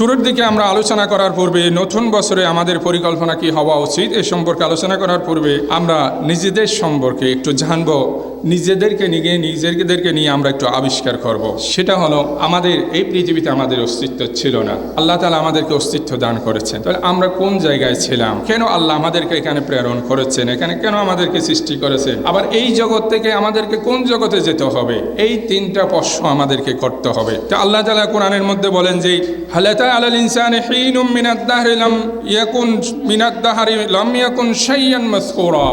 শুরুর দিকে আমরা আলোচনা করার পূর্বে নতুন বছরে আমাদের পরিকল্পনা কি হওয়া উচিত এ সম্পর্কে আলোচনা করার পূর্বে আমরা নিজেদের সম্পর্কে একটু জানব। নিজেদেরকে নিয়ে নিজেদেরকে নিয়ে আমরা একটু আবিষ্কার করব। সেটা হলো আমাদের, এই পৃথিবীতে আমাদের অস্তিত্ব ছিল না। আল্লাহ তালা আমাদেরকে অস্তিত্ব দান করেছেন। তাহলে আমরা কোন জায়গায় ছিলাম? কেন আল্লাহ আমাদেরকে এখানে প্রেরণ করেছেন? এখানে কেন আমাদেরকে সৃষ্টি করেছেন? আবার এই জগৎ থেকে আমাদেরকে কোন জগতে যেতে হবে? এই তিনটা প্রশ্ন আমাদেরকে করতে হবে। তো আল্লাহ তালা কোরআনের মধ্যে বলেন যে, হালাতা আলাল ইনসানে হিনুম মিনাদ দাহরি লাম ইয়াকুন মিনাদ দাহারি লাম ইয়াকুন শাইয়ান মাসকুরা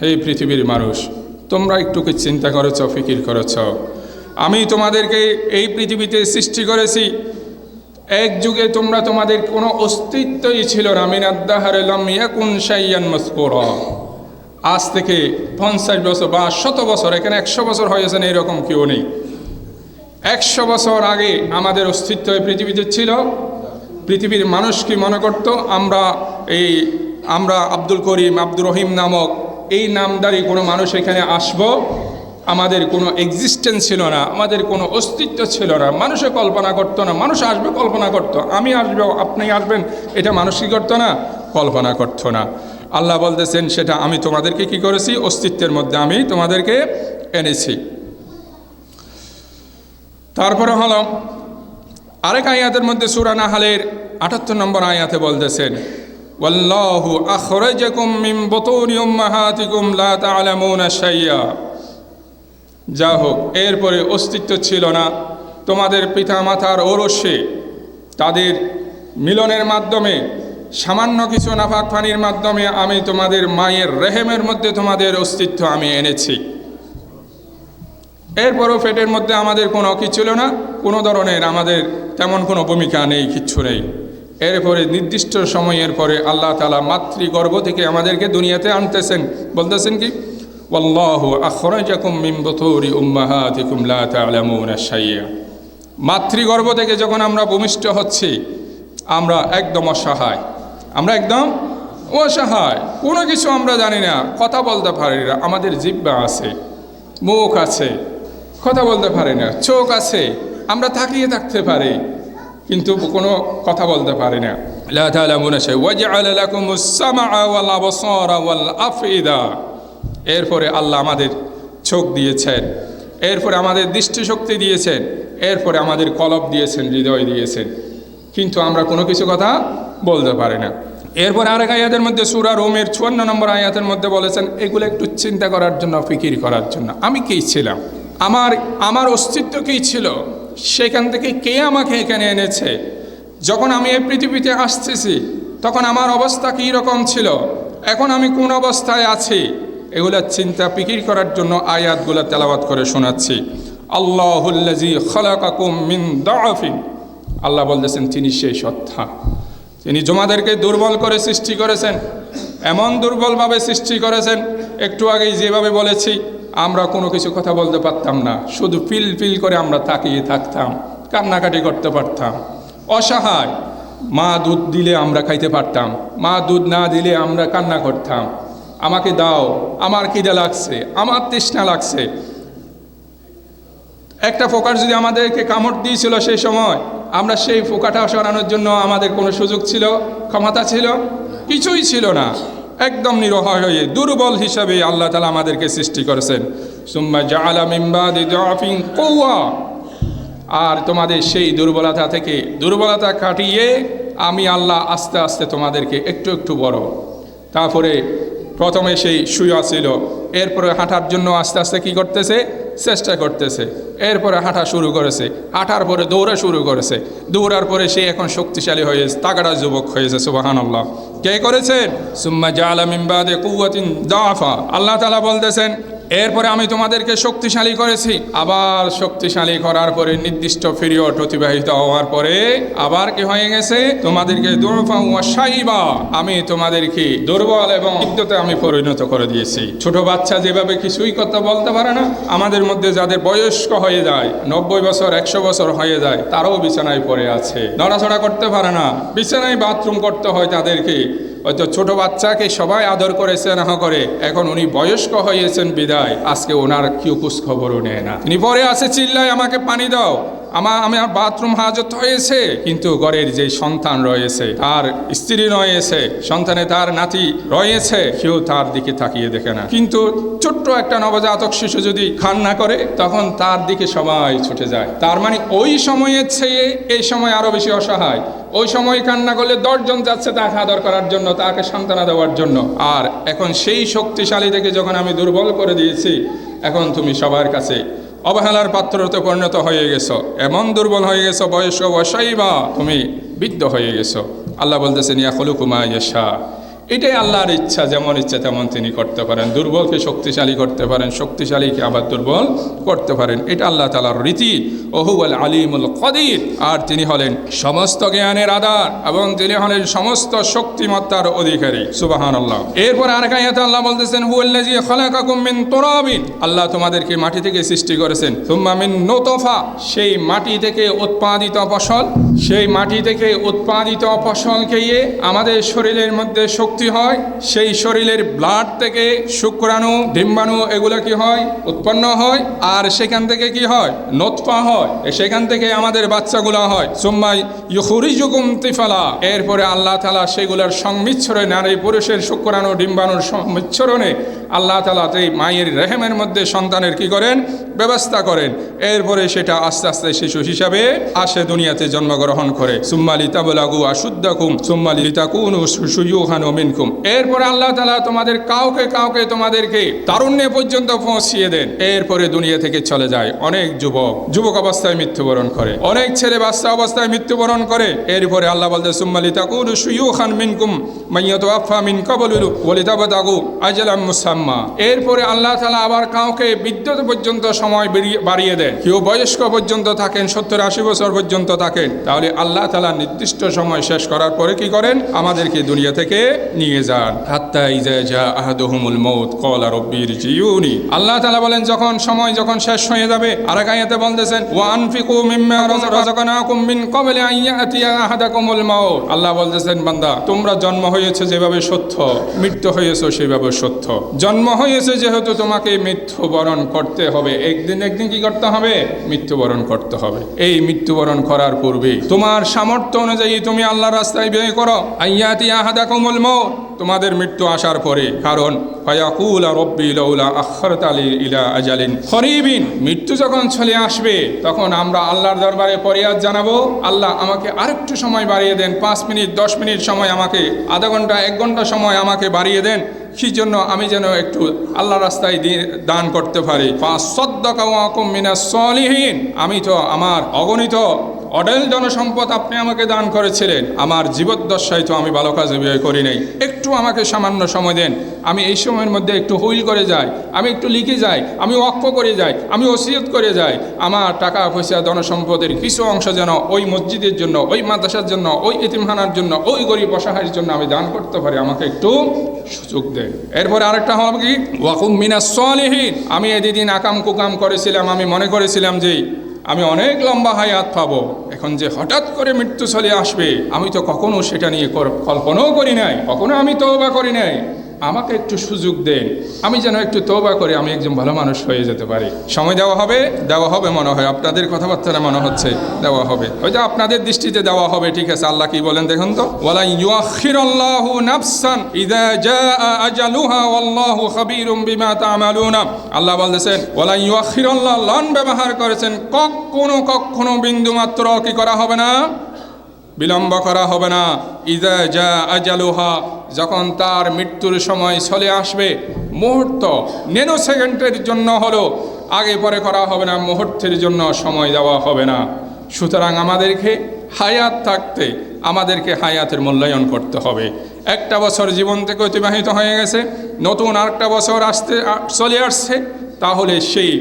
হে পৃথিবীর মানুষ, তোমরা একটু কি চিন্তা করেছ, ফিকির করেছ? আমি তোমাদেরকে এই পৃথিবীতে সৃষ্টি করেছি। এক যুগে তোমরা তোমাদের কোনো অস্তিত্বই ছিল না। মিনাদ্দাহারে লামিয়াকুন সাইয়ান মস্কোরা আজ থেকে পঞ্চাশ বছর বা শত বছর, এখানে একশো বছর হয়েছেন না এরকম কেউ নেই। একশো বছর আগে আমাদের অস্তিত্ব এই পৃথিবীতে ছিল। পৃথিবীর মানুষ কি মনে করত? আমরা এই, আমরা আব্দুল করিম, আব্দুর রহিম নামক এই নামদারি কোনো মানুষ এখানে আসব? আমাদের কোনো এক্সিস্টেন্স ছিল না, আমাদের কোনো অস্তিত্ব ছিল না। মানুষে কল্পনা করতো না, মানুষ আসবে, কল্পনা করতো। আমি আসব, আপনি আসবেন, এটা মানুষ কি করতো না? কল্পনা করতো না। আল্লাহ বলতেছেন, সেটা আমি তোমাদেরকে কি করেছি? অস্তিত্বের মধ্যে আমি তোমাদেরকে এনেছি। তারপরে হলো, আরেক আয়াতের মধ্যে সুরা নাহালের আটাত্তর নম্বর আয়াতে বলতেছেন যা হোক, এরপরে অস্তিত্ব ছিল না। তোমাদের পিতামাতার ওরসে, তাদের মিলনের মাধ্যমে, সামান্য কিছু নাফাক পানির মাধ্যমে আমি তোমাদের মায়ের রেহেমের মধ্যে তোমাদের অস্তিত্ব আমি এনেছি। এরপরও পেটের মধ্যে আমাদের কোনো ছিল না, কোনো ধরনের আমাদের তেমন কোনো ভূমিকা নেই, কিচ্ছু নেই। এরপরে নির্দিষ্ট সময়ের পরে আল্লাহ তালা মাতৃগর্ভ থেকে আমাদেরকে দুনিয়াতে আনতেছেন। বলতেছেন কি? শাইয়া। মাতৃগর্ভ থেকে যখন আমরা ভূমিষ্ঠ হচ্ছি, আমরা একদম অসহায়। আমরা একদম অসহায়। কোনো কিছু আমরা জানি না, কথা বলতে পারি না। আমাদের জিব্বা আছে, মুখ আছে। কথা বলতে পারে না। চোখ আছে, আমরা তাকিয়ে থাকতে পারি, কিন্তু কোনো কথা বলতে পারি না। এরপরে আল্লাহ আমাদের চোখ দিয়েছেন, এরপরে আমাদের দৃষ্টিশক্তি দিয়েছেন, এরপরে আমাদের কলব দিয়েছেন, হৃদয় দিয়েছেন। কিন্তু আমরা কোনো কিছু কথা বলতে পারি না। এরপরে আরেক আয়াতের মধ্যে সুরা রোমের চুয়ান্ন নম্বর আয়াতের মধ্যে বলেছেন, এগুলো একটু চিন্তা করার জন্য, ফিকির করার জন্য। আমি কী ছিলাম? আমার আমার অস্তিত্ব কী ছিল? সেখান থেকে কে আমাকে এখানে এনেছে? যখন আমি এই পৃথিবীতে আসতেছি, তখন আমার অবস্থা কী রকম ছিল? এখন আমি কোন অবস্থায় আছি? এগুলা চিন্তা পিকির করার জন্য আয়াতগুলো তেলাবাত করে শোনাচ্ছি। আল্লাহুল্লাজি খলাকাকুম মিন দাফিন আল্লাহ বলতেছেন, তিনি সেই সত্তা। তিনি জমাদেরকে দুর্বল করে সৃষ্টি করেছেন। এমন দুর্বলভাবে সৃষ্টি করেছেন। একটু আগেই যেভাবে বলেছি আমরা কোনো কিছু কথা বলতে পারতাম না। শুধু ফিল ফিল করে আমরা তাকিয়ে থাকতাম, কান্নাকাটি করতে পারতাম। অসহায়, মা দুধ দিলে আমরা খাইতে পারতাম, মা দুধ না দিলে আমরা কান্না করতাম। আমাকে দাও, আমার খিদে লাগছে, আমার তৃষ্ণা লাগছে। একটা ফোকার যদি আমাদেরকে কামড় দিয়েছিল সেই সময়, আমরা সেই ফোকাটা সরানোর জন্য আমাদের কোনো সুযোগ ছিল, ক্ষমতা ছিল? কিছুই ছিল না। একদম নিরহয় হয়ে, দুর্বল হিসাবে আল্লাহ তালা আমাদেরকে সৃষ্টি করেছেন। সুম্মা জালা মিম্বাদি কৌয়া আর তোমাদের সেই দুর্বলতা থেকে দুর্বলতা কাটিয়ে আমি আল্লাহ আস্তে আস্তে তোমাদেরকে একটু একটু বড়। তারপরে প্রথমে সেই শুয়া ছিল, এরপরে হাঁটার জন্য আস্তে আস্তে কি করতেছে? চেষ্টা করতেছে। এরপরে হাঁটা শুরু করেছে। হাঁটার পরে দৌড়া শুরু করেছে। দৌড়ার পরে সে এখন শক্তিশালী হয়েছে তাগাড়া যুবক হয়েছে সুবাহান আল্লাহ কে করেছেন সুম্মা জালা মিম্বাদে কুয়াতিন দাফা। আল্লাহ তালা বলতেছেন এরপরে আমি তোমাদেরকে শক্তিশালী করেছি। আবার শক্তিশালী করার পরে নির্দিষ্ট পিরিয়ড অতিবাহিত হওয়ার পরে আবার কি হয়ে গেছে? তোমাদেরকে আমি তোমাদেরকে দুর্বল এবং আমি পরিণত করে দিয়েছি। ছোট বাচ্চা যেভাবে কিছুই কথা বলতে পারে না? আমাদের মধ্যে যাদের বয়স্ক হয়ে যায়, নব্বই বছর, একশো বছর হয়ে যায়, তারাও বিছানায় পড়ে আছে। নড়াচড়া করতে পারে না। বিছানায় বাথরুম করতে হয় তাদেরকে। হয়তো ছোট বাচ্চাকে সবাই আদর করে, স্নেহ করে। এখন উনি বয়স্ক হয়েছেন বিদায়। আজকে ওনার কেউ খবরও নেয় না। তিনি পরে আসে, চিল্লায় আমাকে পানি দাও। আমার আমার বাথরুম হাজত হয়েছে, কিন্তু ঘরের যে সন্তান রয়েছে, তার স্ত্রী রয়েছে, সন্তানে তার নাতি রয়েছে, কেউ তার দিকে তাকিয়ে দেখে না। কিন্তু ছোট্ট একটা নবজাতক শিশু যদি কান্না করে, তখন তার দিকে সবাই ছুটে যায়। তার মানে ওই সময়ের চেয়ে এই সময় আরও বেশি অসহায়। ওই সময় কান্না করলে দশজন যাচ্ছে তাকে আদর করার জন্য, তাকে সান্ত্বনা দেওয়ার জন্য। আর এখন সেই শক্তিশালী থেকে যখন আমি দুর্বল করে দিয়েছি, এখন তুমি সবার কাছে অবহেলার পাত্রতে পরিণত হয়ে গেছো। এমন দুর্বল হয়ে গেছো বয়স বসাইবা, তুমি বৃদ্ধ হয়ে গেছো। আল্লাহ বলতেছে নিয়া খলুকুমা ইয়েশা। এটাই আল্লাহর ইচ্ছা, যেমন ইচ্ছা তেমন তিনি করতে পারেন। দুর্বলকে শক্তিশালী করতে পারেন, শক্তিশালীকে আবার দুর্বল করতে পারেন। এটা আল্লাহ তালার রীতি। ওহুয়াল আলিমুল কদির। আর তিনি হলেন সমস্ত জ্ঞানের আধার এবং তিনি হলেন সমস্ত শক্তিমত্তার অধিকারী। সুবাহান আল্লাহ এরপর আর কায়াতে আল্লাহ বলতেছেন হুয়াল্লাজি খলাকাকুম তুরাবিন। আল্লাহ তোমাদেরকে মাটি থেকে সৃষ্টি করেছেন। তুম্মা মিন নোতফা। সেই মাটি থেকে উৎপাদিত ফসল। সেই মাটি থেকে উৎপাদিত ফসল খেয়ে আমাদের শরীরের মধ্যে শক্তি হয়, সেই শরীরের ব্লাড থেকে শুক্রাণু, ডিম্বাণু এগুলো কি হয়? উৎপন্ন হয়, আর সেখান থেকে কি হয়? নোৎফা হয়। সেখান থেকে আমাদের বাচ্চাগুলো হয়। সুম্মাই ইউহুরিজুকুম তিফালা। এরপরে আল্লাহ তালা সেগুলোর সংমিশ্রণে, নারী পুরুষের শুক্রাণু, ডিম্বাণুর সংমিশ্রণে আল্লাহ তালা এই মায়ের রেহেমের মধ্যে সন্তানের কি করেন? ব্যবস্থা করেন। এরপরে সেটা আস্তে আস্তে শিশু হিসাবে আসে দুনিয়াতে জন্মগ্রহণ করে। সুম্মালি তাবলাগু আশুদ্দাকুম সুম্মালি তাকুন সুয়ুহান মিনকুম। এরপরে আল্লাহ তালা তোমাদের কাউকে কাউকে তোমাদেরকে তারুণ্যে পর্যন্ত পৌঁছিয়ে দেন। এরপরে দুনিয়া থেকে চলে যায় অনেক যুবক। যুবক অবস্থায় মৃত্যুবরণ করে। অনেক ছেলে বাচ্চা অবস্থায় মৃত্যুবরণ করে। এরপরে আল্লাহ বলতে সুম্মালি তাকুন সুয়ুহান মিনকুম মিন মুসাম্মা। এরপরে আল্লাহ আবার কাউকে বিদ্যুৎ পর্যন্ত সময় বাড়িয়ে দেন। কেউ বয়স্ক পর্যন্ত থাকেন, সত্তর আশি বছর পর্যন্ত থাকেন। তাহলে আল্লাহ তালা নির্দিষ্ট সময় শেষ করার পরে কি করেন? আমাদেরকে দুনিয়া থেকে নিয়ে যান। হাত্তা ইজা যা আহাদুহুমুল মৌত কলা রব্বির জিউনি আল্লাহ তালা বলেন, যখন সময় যখন শেষ হয়ে যাবে আরাকায়াতে বলতেছেন ওয়ানফিকু মিম্মা রাযাকানাকুম মিন ক্বাবলি আন ইয়াতিয়া আহাদাকুমুল মাউত। আল্লাহ বলতেছেন, বান্দা, তোমরা জন্ম হয়েছে যেভাবে সত্য, মৃত্যু হয়েছে সেভাবে সত্য। জন্ম হয়েছে যেহেতু তোমাকে মৃত্যুবরণ করতে হবে। একদিন একদিন কি করতে হবে? মৃত্যুবরণ করতে হবে। এই মৃত্যুবরণ করার পূর্বে তোমার সামর্থ্য অনুযায়ী তুমি আল্লাহর রাস্তায় ব্যয় করো। আইয়াতি আহাদাকুমুল মাউত তোমাদের মৃত্যু আসার পরে, কারণ মৃত্যু যখন চলে আসবে, তখন আমরা আল্লাহর দরবারে পরিয়াদ জানাব, আল্লাহ আমাকে আরেকটু সময় বাড়িয়ে দেন, পাঁচ মিনিট, দশ মিনিট সময় আমাকে, আধা ঘণ্টা, এক ঘণ্টা সময় আমাকে বাড়িয়ে দেন কি জন্য আমি যেন একটু আল্লাহ রাস্তায় দান করতে পারি। আমি তো আমার অগণিত অডেল জনসম্পদ আপনি আমাকে দান করেছিলেন। আমার জীবদ্দশায় তো আমি ভালো কাজে ব্যয় করি নাই। একটু আমাকে সামান্য সময় দেন। আমি এই সময়ের মধ্যে একটু হুইল করে যাই। আমি একটু লিখে যাই। আমি অক্ষ করে যাই। আমি ওসিয়ত করে যাই। আমার টাকা পয়সা জনসম্পদের কিছু অংশ যেন ওই মসজিদের জন্য, ওই মাদ্রাসার জন্য, ওই ইতিমখানার জন্য, ওই গরিব অসহায়ের জন্য আমি দান করতে পারি। আমাকে একটু সুযোগ দেন। এরপরে আরেকটা হবে কি? ওয়াকুম মিনাস সলিহীন। আমি এদিন আকাম কুকাম করেছিলাম। আমি মনে করেছিলাম যে আমি অনেক লম্বা হায়াত পাবো। এখন যে হঠাৎ করে মৃত্যু চলে আসবে, আমি তো কখনো সেটা নিয়ে কল্পনাও করি নাই, কখনো আমি তওবা করি নাই। আমাকে একটু সুযোগ দেন। আমি যেন একটু তওবা করে আমি একজন ভালো মানুষ হয়ে যেতে পারি। সময় দেওয়া হবে দেওয়া হবে মনে হয়। আপনাদের কথাবার্তা মনে হচ্ছে, দেওয়া হবে। হয়তো আপনাদের দৃষ্টিতে দেওয়া হবে, ঠিক আছে, আল্লাহ কি বলেন দেখুন তো? নাফসান আল্লাহ বলতেছেন, ওয়ালা লন ব্যবহার করেছেন, কখনো কখনো বিন্দু মাত্র কি করা হবে না? বিলম্ব করা হবে না। ইদা যা আজালুহা, যখন তার মৃত্যুর সময় চলে আসবে, মুহূর্ত নেনো সেকেন্ডের জন্য হলো। আগে পরে করা হবে না, মুহূর্তের জন্য সময় দেওয়া হবে না। সুতরাং আমাদেরকে হায়াত থাকতে, আমাদেরকে হায়াতের মূল্যায়ন করতে হবে। একটা বছর জীবন থেকে অতিবাহিত হয়ে গেছে, নতুন আরেকটা বছর আসতে চলে আসছে, তাহলে সেই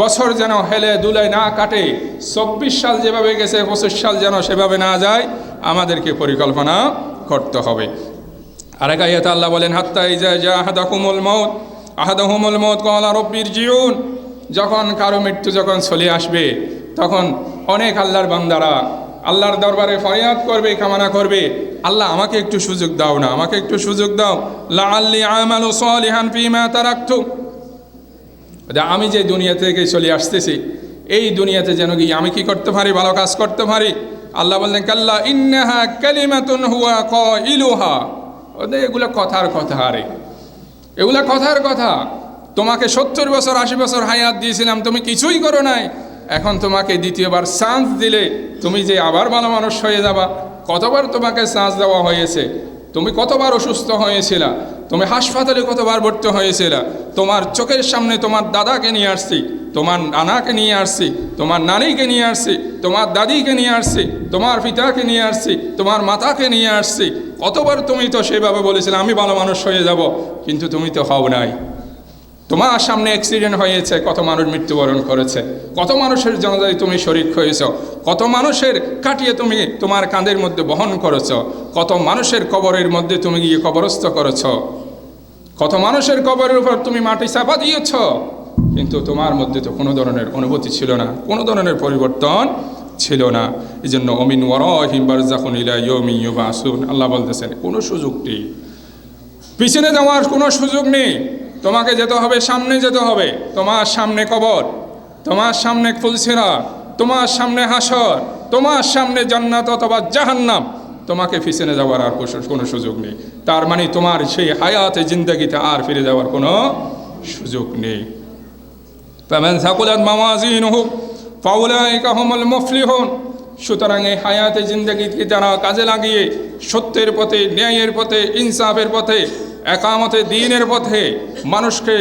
বছর যেন হেলে দুলে না কাটে, চব্বিশ সাল যেভাবে গেছে, পঁচিশ সাল যেন সেভাবে না যায়, আমাদেরকে পরিকল্পনা করতে হবে। আরেক আয়াতে আল্লাহ বলেন, হাত্তা ইজা যা আহাদাকুমুল মৌত আহাদাহুমুল মৌত কলা রব্বির জিউন। যখন কারও মৃত্যু যখন চলে আসবে, তখন অনেক আল্লাহর বান্দারা আল্লাহর দরবারে ফরিয়াদ করবে, কামনা করবে, আল্লাহ, আমাকে একটু সুযোগ দাও না, আমাকে একটু সুযোগ দাও। লা আল্লি আমালু সলিহান ফিমা তারাকতু। আমি যে দুনিয়া থেকে চলে আসতেছি, এই দুনিয়াতে যেন গিয়ে আমি কি করতে পারি, ভালো কাজ করতে পারি? আল্লাহ বললেন, কাল্লা ইন্নাহা কালিমাতুন হুয়া ক ইলুহা ওদের এগুলো কথার কথা আরে এগুলা কথার কথা। তোমাকে সত্তর বছর, আশি বছর হায়াত দিয়েছিলাম, তুমি কিছুই করো নাই। এখন তোমাকে দ্বিতীয়বার চান্স দিলে তুমি যে আবার ভালো মানুষ হয়ে যাবা। কতবার তোমাকে চান্স দেওয়া হয়েছে? তুমি কতবার অসুস্থ হয়েছিল? তুমি হাসপাতালে কতবার ভর্তি হয়েছিল? তোমার চোখের সামনে তোমার দাদাকে নিয়ে আসছি, তোমার নানাকে নিয়ে আসছি, তোমার নানিকে নিয়ে আসছি, তোমার দাদিকে নিয়ে আসছি, তোমার পিতাকে নিয়ে আসছি, তোমার মাতাকে নিয়ে আসছি। কতবার তুমি তো সেভাবে বলেছিলে, আমি ভালো মানুষ হয়ে যাব, কিন্তু তুমি তো হও নাই। তোমার সামনে অ্যাক্সিডেন্ট হয়েছে, কত মানুষ মৃত্যুবরণ করেছে, কত মানুষের জনজাতি তুমি শরিক হয়েছ, কত মানুষের কাটিয়ে তুমি তোমার কাঁধের মধ্যে বহন করেছ, কত মানুষের কবরের মধ্যে তুমি গিয়ে কবরস্থ করেছ, কত মানুষের কবরের উপর তুমি মাটি চাপা দিয়েছ, কিন্তু তোমার মধ্যে তো কোনো ধরনের অনুভূতি ছিল না, কোনো ধরনের পরিবর্তন ছিল না। এই জন্য অমিন ওয়ারহিমবার যখন ইলা ইয়মি ইয়বা আসুন আল্লাহ বলতেছেন, কোনো সুযোগ নেই। পিছনে যাওয়ার কোনো সুযোগ নেই। তোমাকে যেতে হবে সামনে যেতে হবে তোমার সামনে কবর তোমার সামনে ফুলসিরা তোমার সামনে হাসর তোমার সামনে জান্নাত অথবা জাহান্নাম তোমাকে পিছনে যাওয়ার আর কোনো- কোনো সুযোগ নেই তার মানে তোমার সেই হায়াতে জিন্দগিতে আর ফিরে যাওয়ার কোনো সুযোগ নেই فمن ثقلت موازينه فأولئك هم المفلحون সুতরাং এই হায়াতে জিন্দগিকে যারা কাজে লাগিয়ে সত্যের পথে ন্যায়ের পথে ইনসাফের পথে একামতে দিনের পথে মানুষকে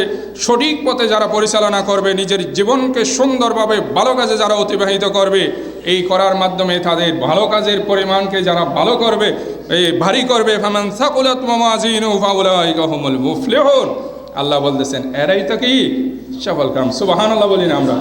সঠিক পথে যারা পরিচালনা করবে, নিজের জীবনকে সুন্দরভাবে ভালো কাজে যারা অতিবাহিত করবে, এই করার মাধ্যমে তাদের ভালো কাজের পরিমাণকে যারা ভালো করবে এই ভারী করবে। ফামান মামাজিনু আল্লাহ বলতেছেন, এরাই তো কি? সফল কাম। সুবাহান আল্লাহ বলি না আমরা।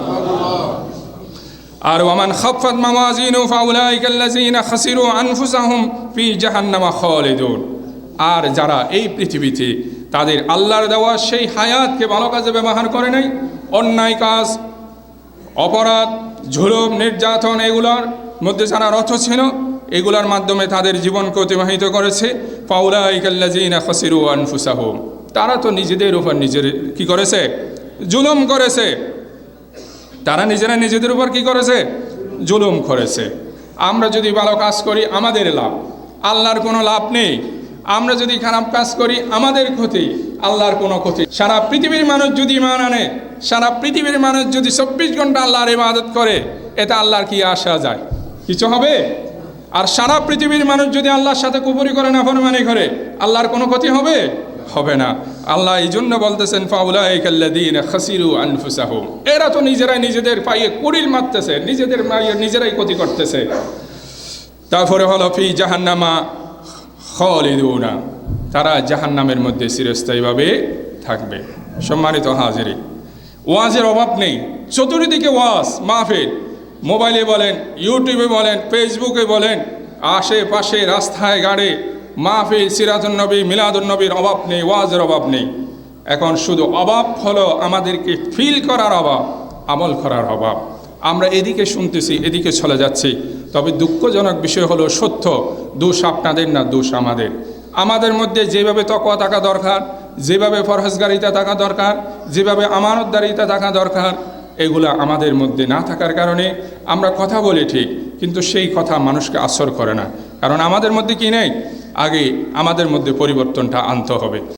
আর ওয়ামান খাফাত মাওয়াজিনু ফাউলাইকা খাসিরু আনফুসাহুম ফি জাহান্নামা খালিদুন। আর যারা এই পৃথিবীতে তাদের আল্লাহর দেওয়া সেই হায়াতকে ভালো কাজে ব্যবহার করে নাই, অন্যায় কাজ, অপরাধ ঝুলুম নির্যাতন এগুলোর মধ্যে যারা রথ ছিল, এগুলোর মাধ্যমে তাদের জীবনকে অতিবাহিত করেছে। তারা তো নিজেদের উপর নিজের কি করেছে? জুলুম করেছে। তারা নিজেরা নিজেদের উপর কি করেছে? জুলুম করেছে। আমরা যদি ভালো কাজ করি, আমাদের লাভ। আল্লাহর কোনো লাভ নেই। আমরা যদি খারাপ কাজ করি, আমাদের ক্ষতি, আল্লাহর কোনো ক্ষতি। সারা পৃথিবীর মানুষ যদি মান আনে, সারা পৃথিবীর মানুষ যদি চব্বিশ ঘণ্টা আল্লাহর ইবাদত করে এটা আল্লাহর কি আসা যায়? কিছু হবে? আর সারা পৃথিবীর মানুষ যদি আল্লাহর সাথে কুপুরি করে না ফরমানি করে, আল্লাহর কোনো ক্ষতি হবে? হবে না। আল্লাহ এই জন্য বলতেছেন ফাউলাইকাল্লাদিন এরা তো নিজেরাই নিজেদের পায়ে কুড়িল মারতেছে, নিজেদের পায়ে নিজেরাই ক্ষতি করতেছে। তারপরে হলো, ফি জাহান্নামা খালিদুনা, তারা জাহান্নামের মধ্যে চিরস্থায়ীভাবে থাকবে। সম্মানিত হাজিরি, ওয়াজের অভাব নেই। চতুর্দিকে ওয়াজ, মাহফিল। মোবাইলে বলেন, ইউটিউবে বলেন, ফেসবুকে বলেন, আশেপাশে রাস্তায় গাড়ে, মাহফিল, সিরাজুন্নবী, মিলাদুন্নবীর অভাব নেই, ওয়াজের অভাব নেই। এখন শুধু অভাব হলো আমাদেরকে ফিল করার অভাব, আমল করার অভাব। আমরা এদিকে শুনতেছি, এদিকে চলে যাচ্ছি। তবে দুঃখজনক বিষয় হলো, সত্য, দোষ আপনাদের না দোষ আমাদের? আমাদের মধ্যে যেভাবে তকওয়া থাকা দরকার, যেভাবে ফরহজগারিতা থাকা দরকার, যেভাবে আমানতদারিতা থাকা দরকার, এগুলো আমাদের মধ্যে না থাকার কারণে আমরা কথা বলি ঠিক, কিন্তু সেই কথা মানুষকে আসর করে না। কারণ আমাদের মধ্যে কি নেই? আগে আমাদের মধ্যে পরিবর্তনটা আনতে হবে।